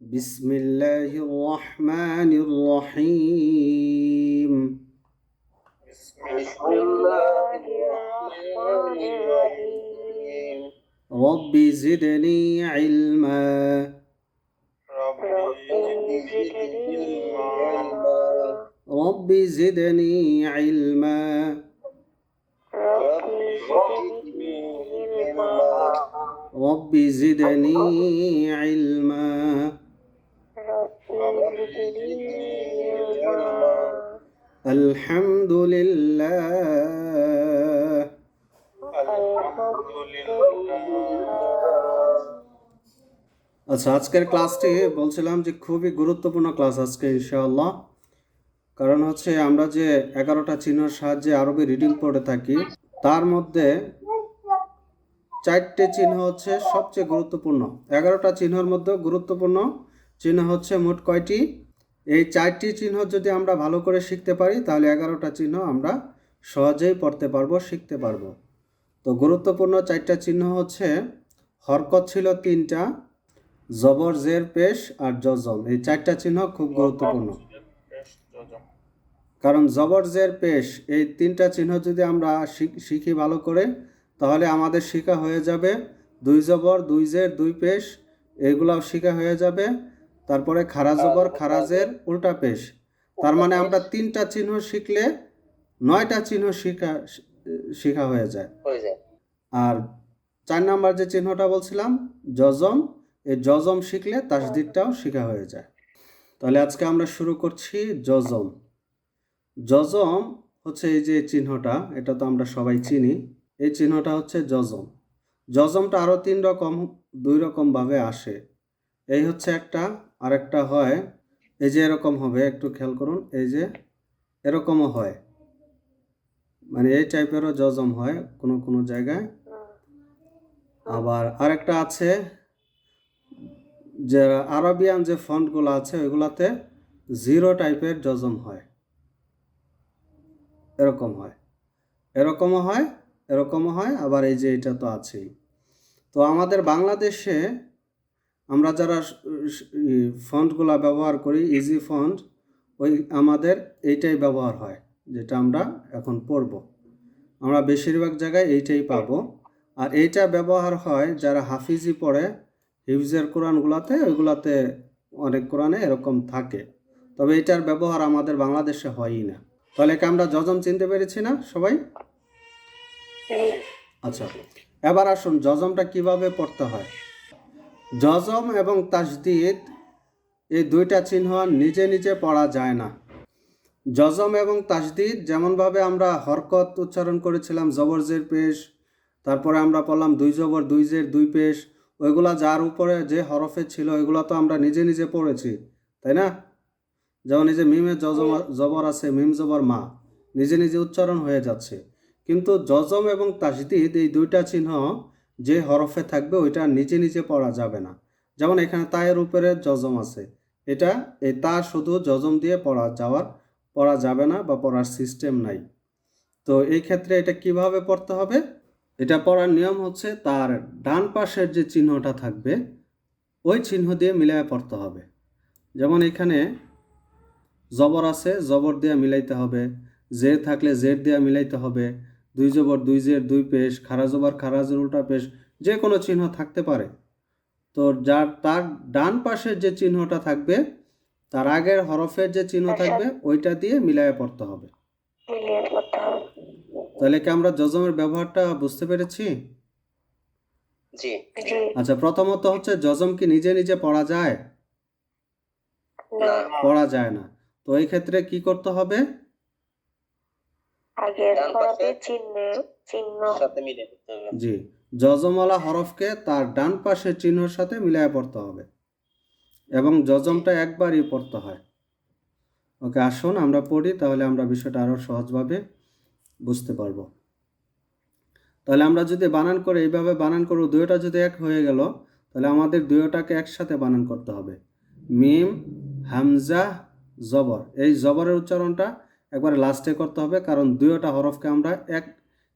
بسم الله الرحمن الرحيم. بسم الله الرحمن الرحيم. رب زدني علما. رب زدني علما. رب زدني علما. الحمد لله الحمد لله আচ্ছা আজকের ক্লাসটি বলছিলাম যে খুবই গুরুত্বপূর্ণ ক্লাস আজকে ইনশাআল্লাহ কারণ হচ্ছে আমরা যে এগারোটা চিহ্নের সাহায্যে আরবি রিডিং পড়ে থাকি তার মধ্যে চারটে চিহ্ন হচ্ছে সবচেয়ে গুরুত্বপূর্ণ এগারোটা চিহ্নের মধ্যে গুরুত্বপূর্ণ চিহ্ন হচ্ছে মোট কয়টি? এই চারটি চিহ্ন যদি আমরা ভালো করে শিখতে পারি তাহলে এগারোটা চিহ্ন আমরা সহজেই পড়তে পারব শিখতে পারব। তো গুরুত্বপূর্ণ চারটা চিহ্ন হচ্ছে হরকত ছিল তিনটা জবর জের পেশ আর জজম। এই চারটা চিহ্ন খুব গুরুত্বপূর্ণ। কারণ জবর জের পেশ এই তিনটা চিহ্ন যদি আমরা শিখ- শিখি ভালো করে তাহলে আমাদের শিখা হয়ে যাবে। দুই জবর দুই জের দুই পেশ এগুলাও শিখা হয়ে যাবে। তারপরে খারা জবর খারাজের উল্টা পেশ। তার মানে আমরা তিনটা চিহ্ন শিখলে নয়টা চিহ্ন শিখা শিখা হয়ে যায়। আর চার নাম্বার যে চিহ্নটা বলছিলাম জজম এই জজম শিখলে তাসদিদটাও শিখা হয়ে যায়। তাহলে আজকে আমরা শুরু করছি জজম জজম হচ্ছে এই যে চিহ্নটা এটা তো আমরা সবাই চিনি। এই চিহ্নটা হচ্ছে জজম জজমটা আরও তিন রকম দুই রকমভাবে আসে। এই হচ্ছে একটা আরেকটা হয়, এই যে এরকম হবে, একটু খেয়াল করুন, এই যে এরকমও হয়। মানে এই টাইপেরও জজম হয় কোনো কোনো জায়গায়। আবার আরেকটা আছে, যে আরবিয়ান যে ফন্টগুলো আছে, ওইগুলাতে জিরো টাইপের জজম হয়। এরকম হয়। এরকমও হয় এরকমও হয়, আবার এই যে এটা তো আছেই। তো আমাদের বাংলাদেশে আমরা যারা ফন্টগুলা ব্যবহার করি ইজি ফন্ট ওই আমাদের এইটাই ব্যবহার হয় যেটা আমরা এখন পড়ব। আমরা বেশিরভাগ জায়গায় এইটাই পাবো। আর এইটা ব্যবহার হয় যারা হাফিজি পড়ে হিফজের কোরআনগুলাতে ওইগুলাতে অনেক কোরআনে এরকম থাকে। তবে এটার ব্যবহার আমাদের বাংলাদেশে হয়ই না। তাহলে কি আমরা জজম চিনতে পেরেছি না সবাই? আচ্ছা এবার আসুন জজমটা কীভাবে পড়তে হয়? জজম এবং তাসদিদ এই দুইটা চিহ্ন নিজে নিজে পড়া যায় না। জজম এবং তাসদিদ যেমনভাবে আমরা হরকত উচ্চারণ করেছিলাম জবরজের পেশ, তারপরে আমরা পড়লাম দুই জবর, দুই জের, দুই পেশ, ওইগুলা যার উপরে যে হরফে ছিল, ওইগুলো তো আমরা নিজে নিজে পড়েছি, তাই না? যেমন এই যে মিমে জজম, জবর আছে, মিম জবর মা, নিজে নিজে উচ্চারণ হয়ে যাচ্ছে। কিন্তু জজম এবং তাসদিদ এই দুইটা চিহ্ন যে হরফে থাকবে ওইটা নিচে নিচে পড়া যাবে না। যেমন এখানে তায়ের উপরে জজম আছে। এটা এই তা শুধু জজম দিয়ে পড়া যাওয়ার, পড়া যাবে না বা পড়ার সিস্টেম নাই। তো এই ক্ষেত্রে এটা কীভাবে পড়তে হবে? এটা পড়ার নিয়ম হচ্ছে তার ডান পাশের যে চিহ্নটা থাকবে, ওই চিহ্ন দিয়ে মিলায় পড়তে হবে। যেমন এখানে জবর আছে, জবর দিয়ে মিলাইতে হবে। জে থাকলে জেড দিয়ে মিলাইতে হবে। দুই জবর দুই জের দুই পেশ খারা জবর খারাজের উল্টা পেশ যে কোনো চিহ্ন থাকতে পারে। তো যার তার ডান পাশের যে চিহ্নটা থাকবে তার আগের হরফের যে চিহ্ন থাকবে ওইটা দিয়ে মিলায় পড়তে হবে। তাহলে কি আমরা জজমের ব্যবহারটা বুঝতে পেরেছি? আচ্ছা প্রথমত হচ্ছে জজম কি নিজে নিজে পড়া যায়? পড়া যায় না। তো এই ক্ষেত্রে কি করতে হবে? আগের চিহ্ন চিহ্ন। সাথে মিলে জি জজমওয়ালা হরফকে তার ডান পাশের চিহ্নের সাথে মিলায় পড়তে হবে এবং জজমটা একবারই পড়তে হয়। ওকে আসুন আমরা পড়ি তাহলে আমরা বিষয়টা আরও সহজভাবে বুঝতে পারব। তাহলে আমরা যদি বানান করে এইভাবে বানান করব দুয়োটা যদি এক হয়ে গেল তাহলে আমাদের দুয়োটাকে একসাথে বানান করতে হবে। মিম হামজা জবর। এই জবরের উচ্চারণটা একবারে লাস্টে করতে হবে কারণ দুয়োটা হরফকে আমরা এক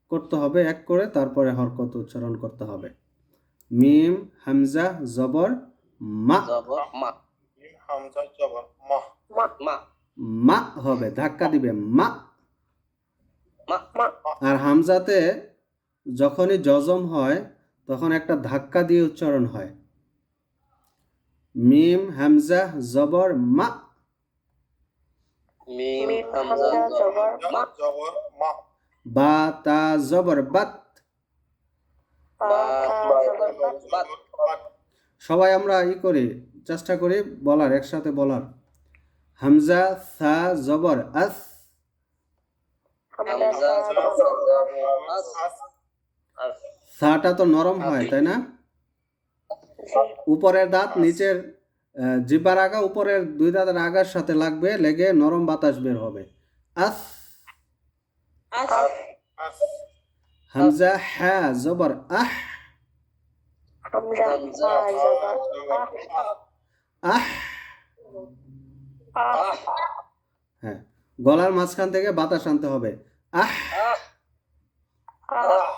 করতে হবে এক করে তারপরে হরকত উচ্চারণ করতে হবে। মিম হামজা জবর মা। মা। হামজা জবর মাহ মা মা। মা হবে ধাক্কা দিবে মা। মা মা। আর হামজাতে যখনই জজম হয় তখন একটা ধাক্কা দিয়ে উচ্চারণ হয়। মিম হামজা জবর মা। মিম মিম হামজা হামজা জবর মা। জবর মা। বা তা জবর বাত। বা তা জবর বা বাত। বাত। সবাই আমরা ই করি চেষ্টা করি বলার একসাথে বলার। হামজা সা জবর আস। সাটা তো নরম হয় তাই না? উপরের দাঁত নিচের জিব্বার আগা উপরের দুই দাঁতের আগার সাথে লাগবে লেগে নরম বাতাস বের হবে। আস। হামজা হ্যা জবর আহ। আহ আহ। আহ। আহ। হ্যাঁ গলার মাঝখান থেকে বাতাস আনতে হবে। আহ। আহ। আহ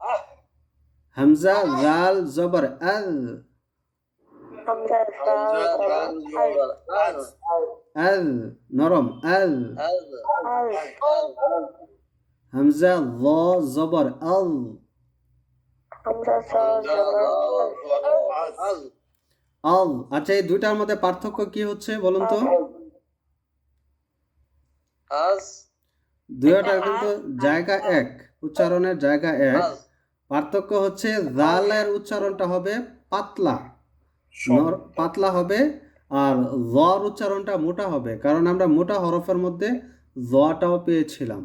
আহ হামজা জাল জবর আল হামজা সা হামজা জবর দাল আল নরম আল হামজা ল জবর আল আল আচ্ছা এই দুইটার মধ্যে পার্থক্য কি হচ্ছে বলুন তো আজ দুইটার কিন্তু জায়গা এক উচ্চারণের জায়গা এক পার্থক্য হচ্ছে জালের উচ্চারণটা হবে পাতলা পাতলা হবে আর জর উচ্চারণটা মোটা হবে কারণ আমরা মোটা হরফের মধ্যে জটাও পেয়েছিলাম।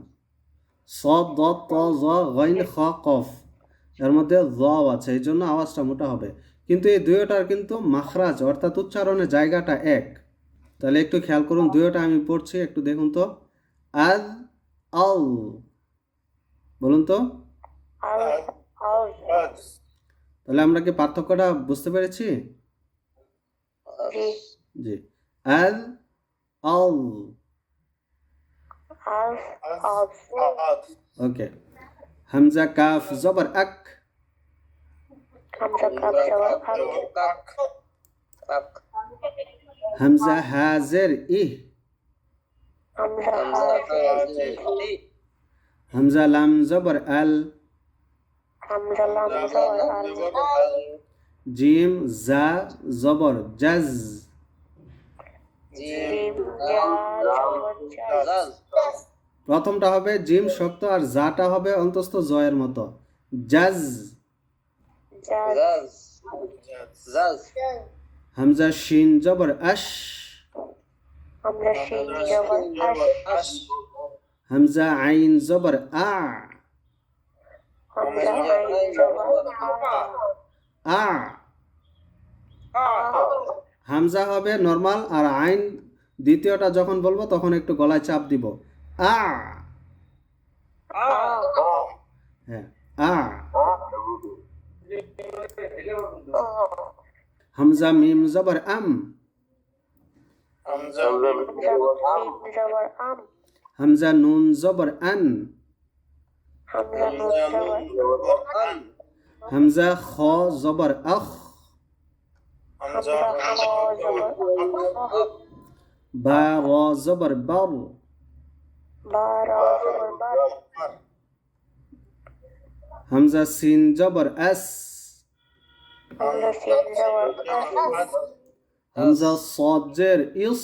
স দ ত জ গইন খ কফ এর মধ্যে জ আছে এই জন্য আওয়াজটা মোটা হবে। কিন্তু এই দুইটার কিন্তু মাখরাজ অর্থাৎ উচ্চারণের জায়গাটা এক। তাহলে একটু খেয়াল করুন দুইটা আমি পড়ছি একটু দেখুন তো। আজ আল বলুন তো। তাহলে আমরা কি পার্থক্যটা বুঝতে পেরেছি? জি জি আল আল আল আজ আল আজ ওকে হামজা কাফ জবর আক হামজা কাপ জবর আল কাক কাক হামজা হাজের ইহ হামজা জিম জা জবর জাজ। প্রথমটা হবে জিম শক্ত আর জাটা হবে অন্তস্থ জয়ের মতো। জাজ। জা জাজ। জাজ। হামজা শিন জবর আশ। হামজা শিন জবর আশ। আশ হামজা আইন জবর আ। আ হামজা হবে নর্মাল আর আইন দ্বিতীয়টা যখন বলব তখন একটু গলায় চাপ দিব। আ আ হ্যাঁ আ হামজা মিম জবর আম। হামজা নুন জবর আন। হামজা নুন জবর আন। হামজা খ জবর আখ। বা র জবর বর। হামজা সিন জবর আস। হামজা জবর সজের ইস।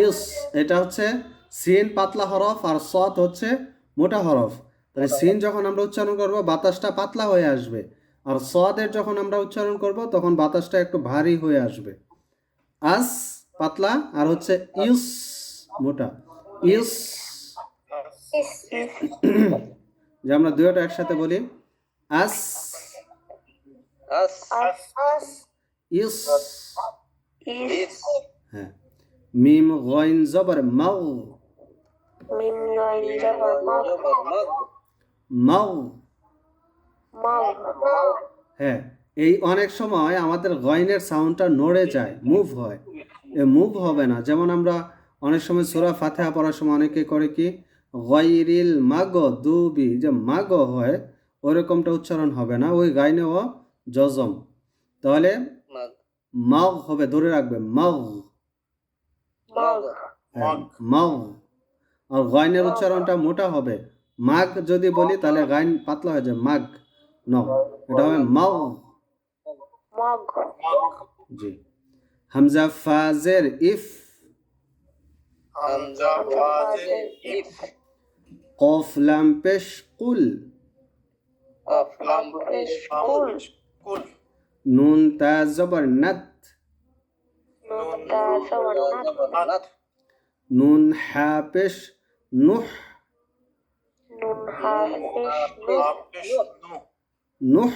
ইস। এটা হচ্ছে সিন পাতলা হরফ আর সৎ হচ্ছে মোটা হরফ। তাহলে সিন যখন আমরা উচ্চারণ করব বাতাসটা পাতলা হয়ে আসবে। আর সদের যখন আমরা উচ্চারণ করব তখন বাতাসটা একটু ভারী হয়ে আসবে। আস পাতলা আর হচ্ছে ইউস মোটা। ইউস। যে আমরা দুইটা একসাথে বলি আস। ইউস। হ্যাঁ। মিম গইন জবর মাউ। গাইন মাগ মাগ হ্যাঁ এই অনেক সময় আমাদের গয়নের সাউন্ডটা নড়ে যায় মুভ হয়। এ মুভ হবে না। যেমন আমরা অনেক সময় সুরা ফাতেহা পড়ার সময় অনেকে করে কি গয়রিল মাগ দুবি যে মাগ হয় ওরকমটা উচ্চারণ হবে না ওই গাইনেও জজম। তাহলে মাগ হবে ধরে রাখবে মাগ। মাগ। হ্যাঁ, মাগ। আর গাইনের উচ্চারণটা মোটা হবে। মাগ যদি বলি তাহলে গাইন পাতলা হয়ে যায় মাগ। ন এটা হবে মগ। জি। হামজা ফাজের ইফ। হামজা ফাজে ইফ। কফ লাম পেশ কুল। অফ লাম পেশ School. কুল। নুন তা জবর নাত। nun ta sawan nat, নুন হা পেশ নুহ nun ha fish nu, হাফিশ নু নুহ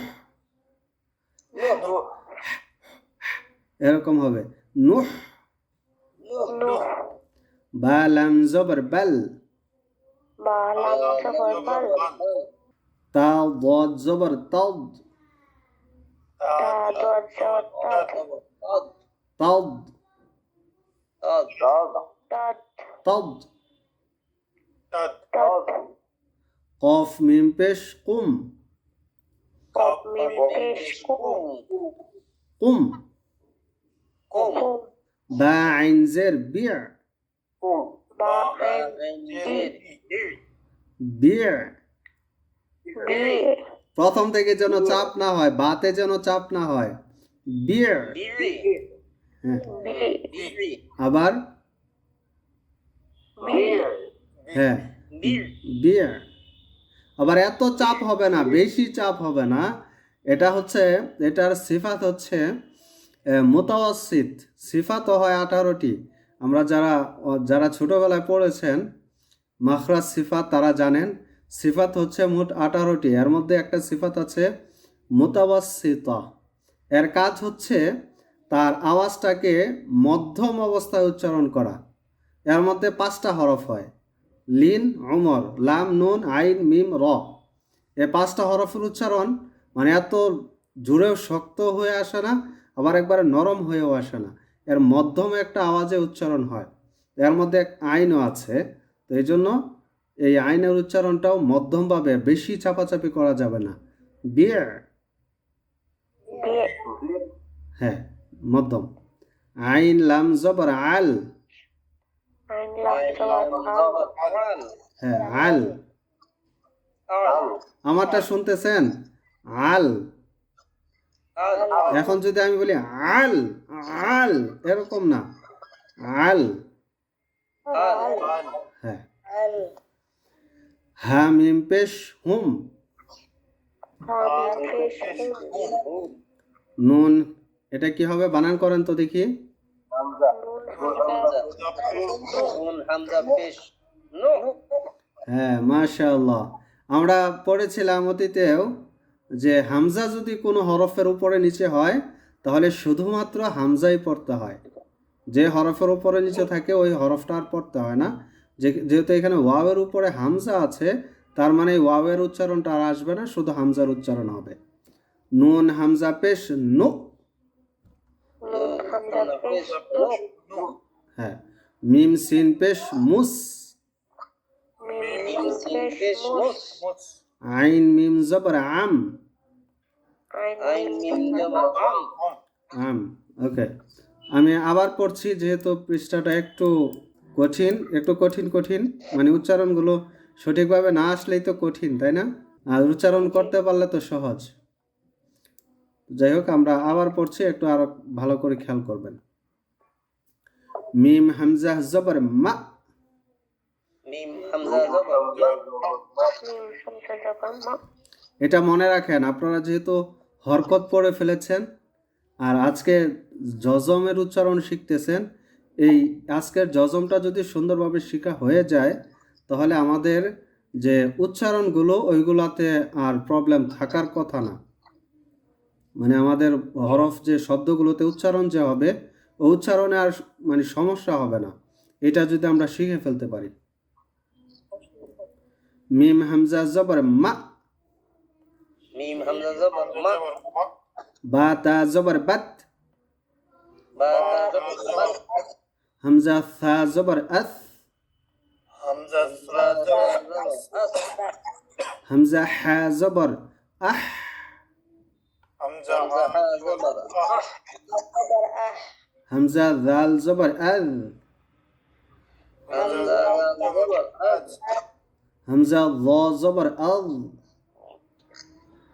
এরকম হবে নুহ nu, বা লাম জবর বাল ba lam sabar bal, তা ضاد জবর তাদ ta dot sabar tat, তাদ tat, তাদ তাদ tat, কফ মিম পেশ কুম। কুম। কুম। kum, বা আইন জের বিয়া। বিয়া। প্রথম থেকে যেন চাপ না হয় বাতে যেন চাপ না হয় বিয়ার হ্যাঁ। আবার? হ্যাঁ বিয়ার আবার এত চাপ হবে না বেশি চাপ হবে না। এটা হচ্ছে এটার সিফাত হচ্ছে মোতাওয়াসিত। সিফাতও হয় আঠারোটি। আমরা যারা যারা ছোটোবেলায় পড়েছেন মাখরাজ সিফাত তারা জানেন। সিফাত হচ্ছে মোট আঠারোটি। এর মধ্যে একটা সিফাত আছে মোতাবাসিতা এর কাজ হচ্ছে তার আওয়াজটাকে মধ্যম অবস্থায় উচ্চারণ করা। এর মধ্যে পাঁচটা হরফ হয়। লিন অমর লাম নুন আইন মিম র। এ পাঁচটা হরফের উচ্চারণ মানে এত জোরেও শক্ত হয়ে আসে না আবার একবারে নরম হয়েও আসে না। এর মধ্যম একটা আওয়াজে উচ্চারণ হয়। এর মধ্যে এক আইনও আছে তো এই জন্য এই আইনের উচ্চারণটাও মধ্যমভাবে বেশি চাপাচাপি করা যাবে না। বিয়ার হ্যাঁ মধ্যম। আইন লাম জবর আল। হ্যাঁ আল। আমারটা শুনতেছেন? আল। এখন যদি আমি বলি আল আল এরকম না। আল। হ্যাঁ। মিম পেশ হুম। নুন এটা কি হবে? বানান করেন তো দেখি। Nun নুন হামজা পেশ হ্যাঁ মাশাআল্লাহ। আমরা পড়েছিলাম অতীতেও যে হামজা যদি কোনো হরফের উপরে নিচে হয় তাহলে শুধুমাত্র হামজাই পড়তে হয়। যে হরফের উপরে নিচে থাকে ওই হরফটা আর পড়তে হয় না। যে যেহেতু এখানে ওয়াওয়ের উপরে হামজা আছে তার মানে ওয়াওয়ের উচ্চারণটা আর আসবে না শুধু হামজার উচ্চারণ হবে। নুন হামজা পেশ নো হ্যাঁ। মিম সিন পেশ মুস। আইন মিম জবর আম। আম ওকে। আমি আবার পড়ছি যেহেতু পৃষ্ঠাটা একটু কঠিন একটু কঠিন কঠিন মানে উচ্চারণগুলো সঠিকভাবে না আসলেই তো কঠিন তাই না? আর উচ্চারণ করতে পারলে তো সহজ। যাই হোক আমরা আবার পড়ছি একটু আরও ভালো করে খেয়াল করবেন। মিম হামজা জবর মা। এটা মনে রাখেন আপনারা যেহেতু হরকত পড়ে ফেলেছেন আর আজকে জজমের উচ্চারণ শিখতেছেন এই আজকের জজমটা যদি সুন্দরভাবে শেখা হয়ে যায় তাহলে আমাদের যে উচ্চারণগুলো ওইগুলাতে আর প্রবলেম থাকার কথা না। মানে আমাদের হরফ যে শব্দগুলোতে উচ্চারণ যে হবে ও উচ্চারণে আর মানে সমস্যা হবে না। এটা যদি আমরা শিখে ফেলতে পারি। মিম হামজা জবর মা। মিম হামজা জবর মা। বা তা জবর বাত। হামজা থা জবর আস। হামজা সা জবর আস। হামজা হা জবর আহ। হামজা হামজা হা জবর আহ জবর আহ হামজা জাল জবর আল হামজা জাল জবর আজ হামজা ল জবর আল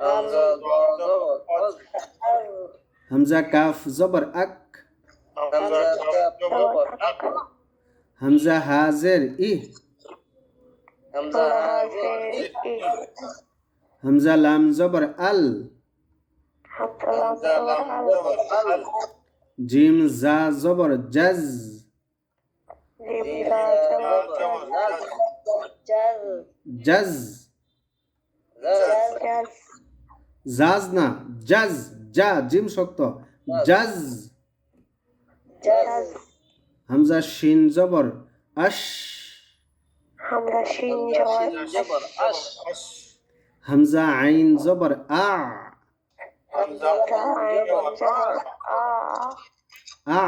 হামজা জ জবর আজ হামজা কাফ জবর আক হামজা কাফ জবর আক জিম জা জবর জাজ। জাজ। জাজ না জাজ যা জিম শক্ত। জাজ। হামজা শিন জবর আশ। হামজা শিন জবর আশ। হামজা আইন জবর আ। হামজা হামজা আইন জবর আ আ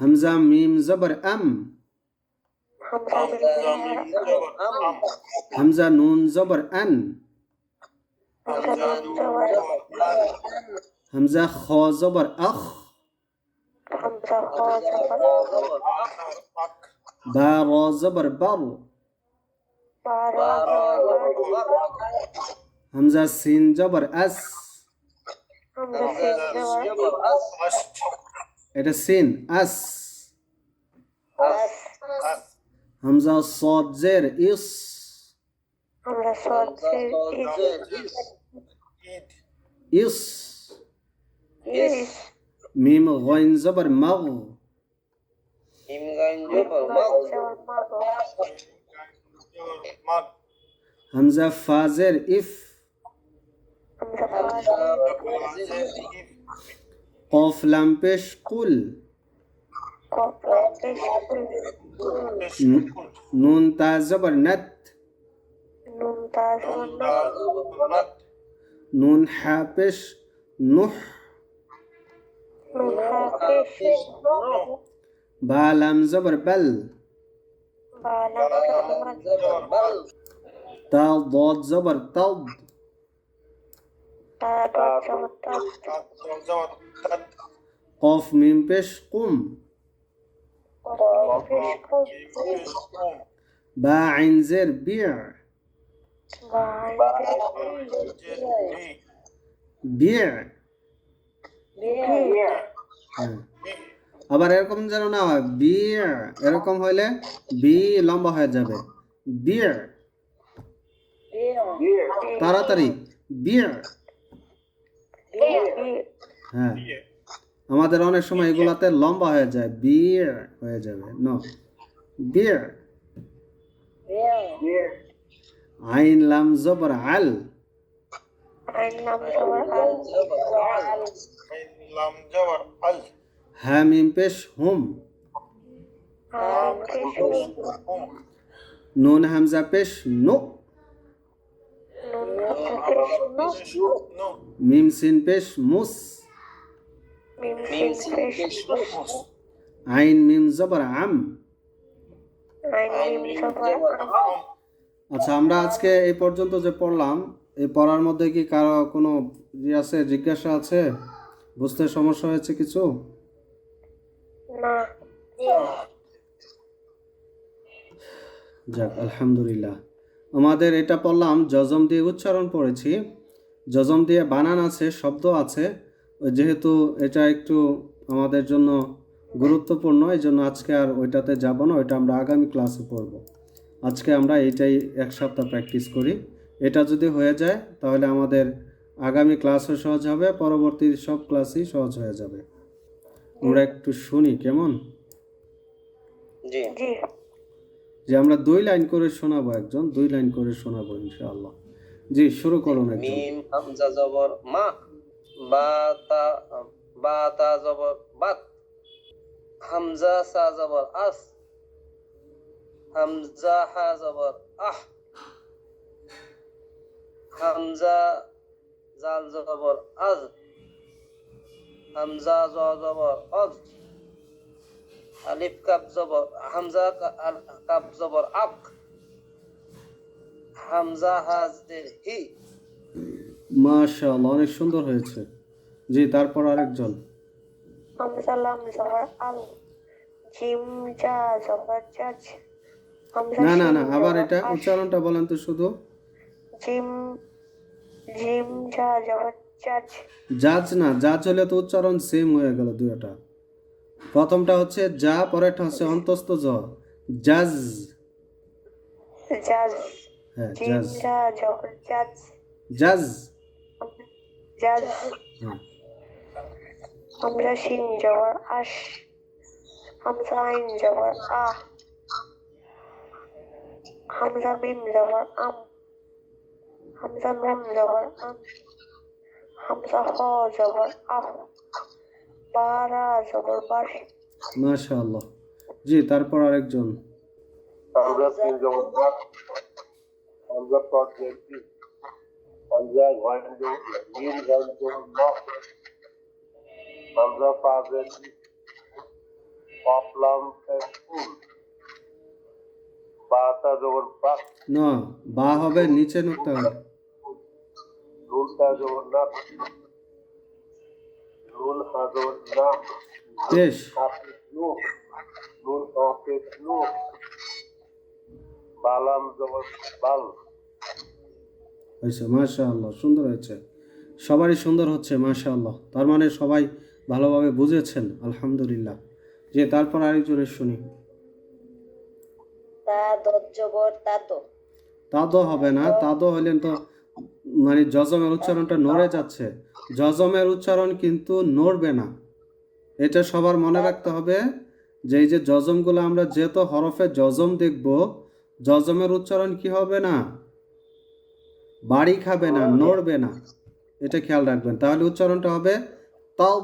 হামজা মিম জবর আম হামজা হামজা মিম মিম জবর জবর আম হামজা নুন জবর আন হামজা নুন এটা সিন আস হামজা সদ জের ইস হামজা সদ সিন ইস মিম গইন জবর মগ ইম গাইন জবর মাগ হামজা ফাজের ইফ হামজা হামজা ফাজে ফাজিল কফ লাম পেশ কুল কফ পেশ কুল নুন তা জবর নত নুন তা জবর না নাত নুন হা পেশ নুহ নুন হা পেশ নো বা লাম জবর বল বা লাম জবর জবর বাল তা ضاد জবর তদ قاف ميم পেশ قم বা زر بيع بيع আবার এরকম যেন না হয় বি এরকম হইলে বি লম্বা হয়ে যাবে। বিয়ে। তাড়াতাড়ি। বিয়ে। হ্যাঁ। আমাদের অনেক সময় এগুলাতে লম্বা হয়ে যায় বিع হয়ে যাবে নো বিع আইন লাম জবর আল। আইন নাম জবর আল। জবর আল লাম জবর আল। হা মিম পেশ হুম। নুন হামজা পেশ নো। নুন হামজা পেশ নো নো মিম সিন পেশ মুস। আইন মিম জবর আম। আচ্ছা আমরা আজকে এই পর্যন্ত যে পড়লাম এই পড়ার মধ্যে কি কারও কোনো ই আছে জিজ্ঞাসা আছে? বুঝতে সমস্যা হয়েছে কিছু? যাক আলহামদুলিল্লাহ। আমাদের এটা পড়লাম জজম দিয়ে উচ্চারণ পড়েছি। জজম দিয়ে বানান আছে শব্দ আছে। যেহেতু এটা একটু আমাদের জন্য গুরুত্বপূর্ণ এই জন্য আজকে আর ওইটাতে যাব না ওইটা আমরা আগামী ক্লাসে পড়ব। আজকে আমরা এইটাই এক সপ্তাহ প্র্যাকটিস করি। এটা যদি হয়ে যায় তাহলে আমাদের আগামী ক্লাসও সহজ হবে পরবর্তী সব ক্লাসই সহজ হয়ে যাবে। আমরা একটু শুনি কেমন? জি। জি। যে আমরা দুই লাইন করে শোনাবো একজন দুই লাইন করে শোনাবো ইনশাআল্লাহ। জি, শুরু করুন মিম, হামজা, জবর, মা, বা, তা বা, তা, জবর, বাত, হামজা, সা, জবর, আস, হামজা, হা, জবর, আহ, হামজা, জাল, জবর, আজ, হামজা, জ, জবর, অজ, আলিফ, কাপ, জবর, হামজা, কা- কাপ, জবর আক হামজা হাজের হি। মাশাআল্লাহ অনেক সুন্দর হয়েছে। জি তারপর আরেকজন। হামজা লাম জবর আল জিম জা। জবর জাজ না না না আবার এটা উচ্চারণটা বলেন তো শুধু। জিম জিম জা জবর জাজ জাজ না জাজ হলে তো উচ্চারণ সেম হয়ে গেল দুইটা। প্রথমটা হচ্ছে যা পরেরটা হচ্ছে অন্তস্থ জ। জাজ। জাজ। হ্যাঁ জাজ জাজ জাজ হ্যাঁ। শিন জবর আশ হামজা আইন জবর আ। হামজা মিম জবর আম। হামজা নুন জবর আম। হামজা হ জবর আহ। বারা জবর বার। মাশাআল্লাহ। জি তারপর আরেকজন। হামজা হামজা পদ জেরটি হামজা ঘয়েন জবর মিম ঘয়েন জবর পা জেরটি অফলাম ফুল বাতা জবর বাক ন বা হবে নিচে নুকতে হবে। নুনটা জবর না নুন হা জবর না। পেশ হাফিজ নুন হাফিজ নু বালাম জবর বাল। হয়েছে মাশাআল্লাহ সুন্দর হয়েছে। সবারই সুন্দর হচ্ছে মাশাআল্লাহ। তার মানে সবাই ভালোভাবে বুঝেছেন আলহামদুলিল্লাহ। যে তারপর আরেকজনের শুনি। তা দজ্জবর তাত তাদো হবে না তাদো হলেন তো মানে জজমের উচ্চারণটা নড়ে যাচ্ছে। জজমের উচ্চারণ কিন্তু নড়বে না। এটা সবার মনে রাখতে হবে যে এই যে জজমগুলো আমরা যেহেতু হরফে জজম দেখব জজমের উচ্চারণ কি হবে না? বাড়ি খাবে না নড়বে না। এটা খেয়াল রাখবেন। তাহলে উচ্চারণটা হবে তাও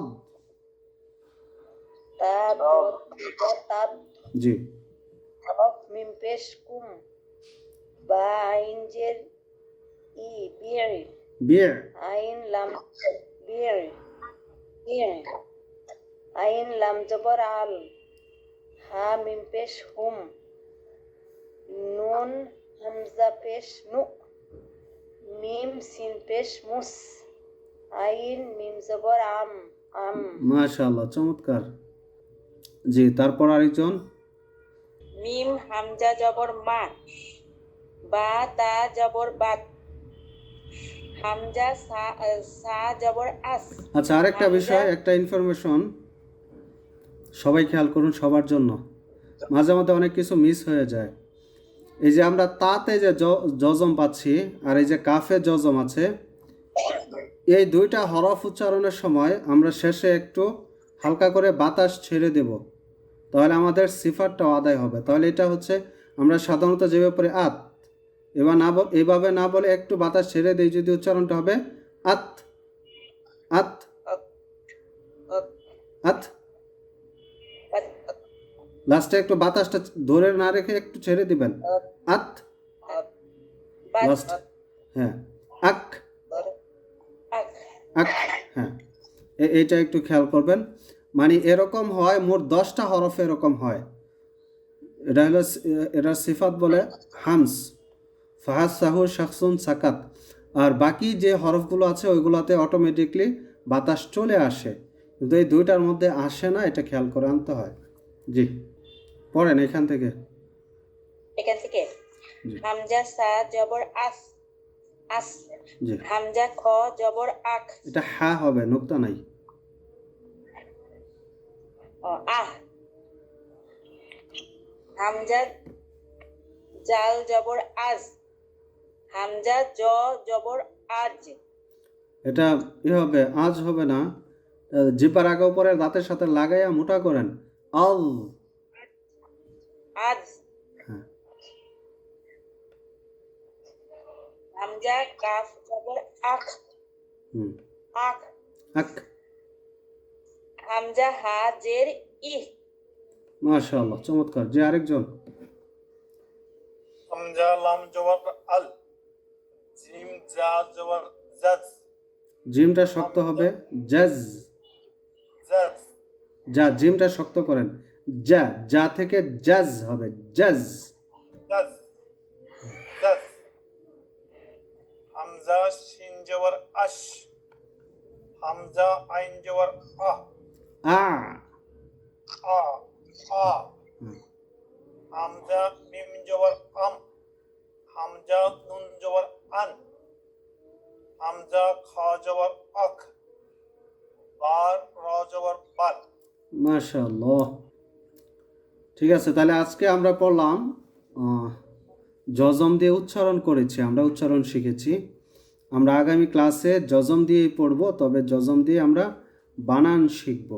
জি। মিম পেশ কুম। বা আইন জের ই বিয়ের। বিয়ে আইন লাম বিয়ের। বিয়ের। আইন লাম জবর আল। হা মিম পেশ হুম। নুন হামজা পেশ নু মিম সিন পেশ মুস আইন মিম জবর আম আম মাশাআল্লাহ চমৎকার। জি তারপর আরেকজন? মিম হামজা জবর মা বা তা জবর বাত হামজা সা সা জবর আস। আচ্ছা আরেকটা বিষয় একটা ইনফরমেশন সবাই খেয়াল করুন সবার জন্য। মাঝে মধ্যে অনেক কিছু মিস হয়ে যায়। এই যে আমরা তাতে যে জজম পাচ্ছি আর এই যে কাফে জজম আছে এই দুইটা হরফ উচ্চারণের সময় আমরা শেষে একটু হালকা করে বাতাস ছেড়ে দেব। তাহলে আমাদের সিফারটাও আদায় হবে। তাহলে এটা হচ্ছে আমরা সাধারণত যেভাবে পড়ি আত এবার না এভাবে না বলে একটু বাতাস ছেড়ে দিই যদি উচ্চারণটা হবে আত আত, আত, আত লাস্টে একটু বাতাসটা ধরে না রেখে একটু ছেড়ে দিবেন। আত। লাস্ট হ্যাঁ। আক। আক। হ্যাঁ। এইটা একটু খেয়াল করবেন। মানে এরকম হয় মোট দশটা হরফ এরকম হয়। এটা হলো এটার সিফাত বলে হামস। ফাহাজ সাহু শাকসুন সাকাত। আর বাকি যে হরফগুলো আছে ওইগুলোতে অটোমেটিকলি বাতাস চলে আসে। কিন্তু এই দুইটার মধ্যে আসে না এটা খেয়াল করে আনতে হয়। জি। পড়েন এখান থেকে? এখান থেকে? হামজা সা জবর আস আস হামজা খ জবর আখ। এটা হা হবে নোক্তা নাই। ও, আহ। হামজা জাল জবর আজ হামজা জ জবর আজ। এটা ই হবে আজ হবে না। জিপার আগে উপরে দাঁতের সাথে লাগাইয়া মোটা করেন। আল আজ হামজা কাফ জবর আখ হুম আখ আক হামজা হা জের ই মাশাআল্লাহ চমৎকার যে আরেকজন হামজা লাম জবর আল জিম জা জবর জাজ জিমটা শক্ত হবে জাজ জাজ যা জিমটা শক্ত করেন। যা যা থেকে জাজ হবে জাজ। হামজা শিন জবর আশ হামজা আইন জবর আ। আ। আ আ। হুম। হামজা মিম জবর আম হামজা নুন জবর আন হামজা খা জবর আখ বার র জবর বাল মাশাল্লাহ ঠিক আছে, তাহলে আজকে আমরা পড়লাম যজম দিয়ে উচ্চারণ করেছি, আমরা উচ্চারণ শিখেছি। আমরা আগামী ক্লাসে জজম দিয়েই পড়ব, তবে জজম দিয়ে আমরা বানান শিখব।